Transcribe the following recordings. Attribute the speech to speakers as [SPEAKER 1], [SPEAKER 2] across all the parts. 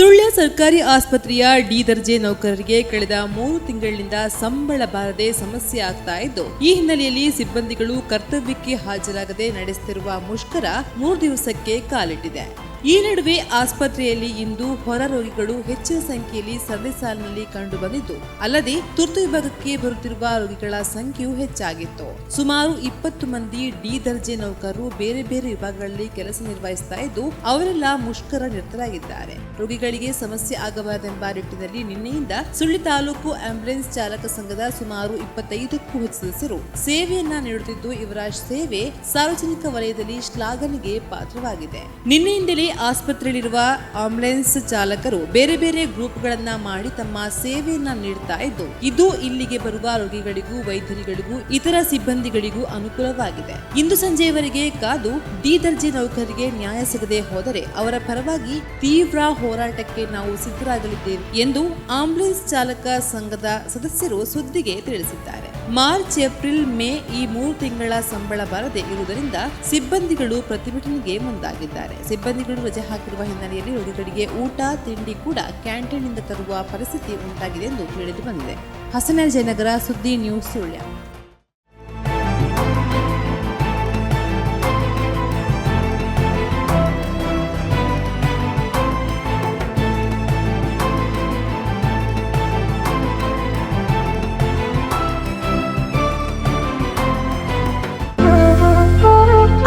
[SPEAKER 1] ಸುಳ್ಯ ಸರ್ಕಾರಿ ಆಸ್ಪತ್ರೆಯ ಡಿ ದರ್ಜೆ ನೌಕರರಿಗೆ ಕಳೆದ ಮೂರು ತಿಂಗಳಿನಿಂದ ಸಂಬಳ ಬಾರದೆ ಸಮಸ್ಯೆ ಆಗ್ತಾ ಇದ್ದು, ಈ ಹಿನ್ನೆಲೆಯಲ್ಲಿ ಸಿಬ್ಬಂದಿಗಳು ಕರ್ತವ್ಯಕ್ಕೆ ಹಾಜರಾಗದೆ ನಡೆಸುತ್ತಿರುವ ಮುಷ್ಕರ ಮೂರು ದಿವಸಕ್ಕೆ ಕಾಲಿಟ್ಟಿದೆ. ಈ ನಡುವೆ ಆಸ್ಪತ್ರೆಯಲ್ಲಿ ಇಂದು ಹೊರ ರೋಗಿಗಳು ಹೆಚ್ಚಿನ ಸಂಖ್ಯೆಯಲ್ಲಿ ಸರ್ವೆ ಸಾಲಿನಲ್ಲಿ ಕಂಡು ಬಂದಿದ್ದು, ಅಲ್ಲದೆ ತುರ್ತು ವಿಭಾಗಕ್ಕೆ ಬರುತ್ತಿರುವ ರೋಗಿಗಳ ಸಂಖ್ಯೆಯೂ ಹೆಚ್ಚಾಗಿತ್ತು. ಸುಮಾರು ಇಪ್ಪತ್ತು ಮಂದಿ ಡಿ ದರ್ಜೆ ನೌಕರರು ಬೇರೆ ಬೇರೆ ವಿಭಾಗಗಳಲ್ಲಿ ಕೆಲಸ ನಿರ್ವಹಿಸ್ತಾ ಇದ್ದು, ಅವರೆಲ್ಲ ಮುಷ್ಕರ ನಿರತರಾಗಿದ್ದಾರೆ. ರೋಗಿಗಳಿಗೆ ಸಮಸ್ಯೆ ಆಗಬಾರದೆಂಬ ನಿಟ್ಟಿನಲ್ಲಿ ನಿನ್ನೆಯಿಂದ ಸುಳ್ಳಿ ತಾಲೂಕು ಆಂಬ್ಯುಲೆನ್ಸ್ ಚಾಲಕ ಸಂಘದ ಸುಮಾರು ಇಪ್ಪತ್ತೈದಕ್ಕೂ ಹೆಚ್ಚು ಸದಸ್ಯರು ಸೇವೆಯನ್ನ ನೀಡುತ್ತಿದ್ದು, ಇವರ ಸೇವೆ ಸಾರ್ವಜನಿಕ ವಲಯದಲ್ಲಿ ಶ್ಲಾಘನೆಗೆ ಪಾತ್ರವಾಗಿದೆ. ನಿನ್ನೆಯಿಂದಲೇ ಆಸ್ಪತ್ರೆಯಲ್ಲಿರುವ ಆಂಬುಲೆನ್ಸ್ ಚಾಲಕರು ಬೇರೆ ಬೇರೆ ಗ್ರೂಪ್ಗಳನ್ನ ಮಾಡಿ ತಮ್ಮ ಸೇವೆಯನ್ನ ನೀಡ್ತಾ ಇದ್ದು, ಇದು ಇಲ್ಲಿಗೆ ಬರುವ ರೋಗಿಗಳಿಗೂ, ವೈದ್ಯರುಗಳಿಗೂ, ಇತರ ಸಿಬ್ಬಂದಿಗಳಿಗೂ ಅನುಕೂಲವಾಗಿದೆ. ಇಂದು ಸಂಜೆಯವರೆಗೆ ಕಾದು ಡಿ ದರ್ಜೆ ನೌಕರರಿಗೆ ನ್ಯಾಯ ಸಿಗದೆ ಹೋದರೆ ಅವರ ಪರವಾಗಿ ತೀವ್ರ ಹೋರಾಟಕ್ಕೆ ನಾವು ಸಿದ್ಧರಾಗಲಿದ್ದೇವೆ ಎಂದು ಆಂಬುಲೆನ್ಸ್ ಚಾಲಕ ಸಂಘದ ಸದಸ್ಯರು ಸುದ್ದಿಗೆ ತಿಳಿಸಿದ್ದಾರೆ. ಮಾರ್ಚ್, ಏಪ್ರಿಲ್, ಮೇ ಈ ಮೂರು ತಿಂಗಳ ಸಂಬಳ ಬಾರದೆ ಇರುವುದರಿಂದ ಸಿಬ್ಬಂದಿಗಳು ಪ್ರತಿಭಟನೆಗೆ ಮುಂದಾಗಿದ್ದಾರೆ. ಸಿಬ್ಬಂದಿಗಳು ರಜೆ ಹಾಕಿರುವ ಹಿನ್ನೆಲೆಯಲ್ಲಿ ರೋಗಿಗಳಿಗೆ ಊಟ, ತಿಂಡಿ ಕೂಡ ಕ್ಯಾಂಟೀನ್ನಿಂದ ತರುವ ಪರಿಸ್ಥಿತಿ ಉಂಟಾಗಿದೆ ಎಂದು ತಿಳಿದು ಬಂದಿದೆ. ಹಸನ, ಜಯನಗರ ಸುದ್ದಿ news Sullia.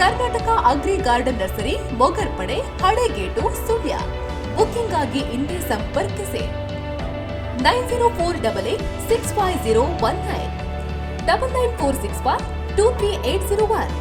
[SPEAKER 2] Karnataka agri garden nursery Mogarpade Halegate, Sullia. Booking ಆಗಿ ಇಂದೇ ಸಂಪರ್ಕಿಸಿ. Nine zero four double eight six five zero one nine. Double nine four six five two three eight zero one.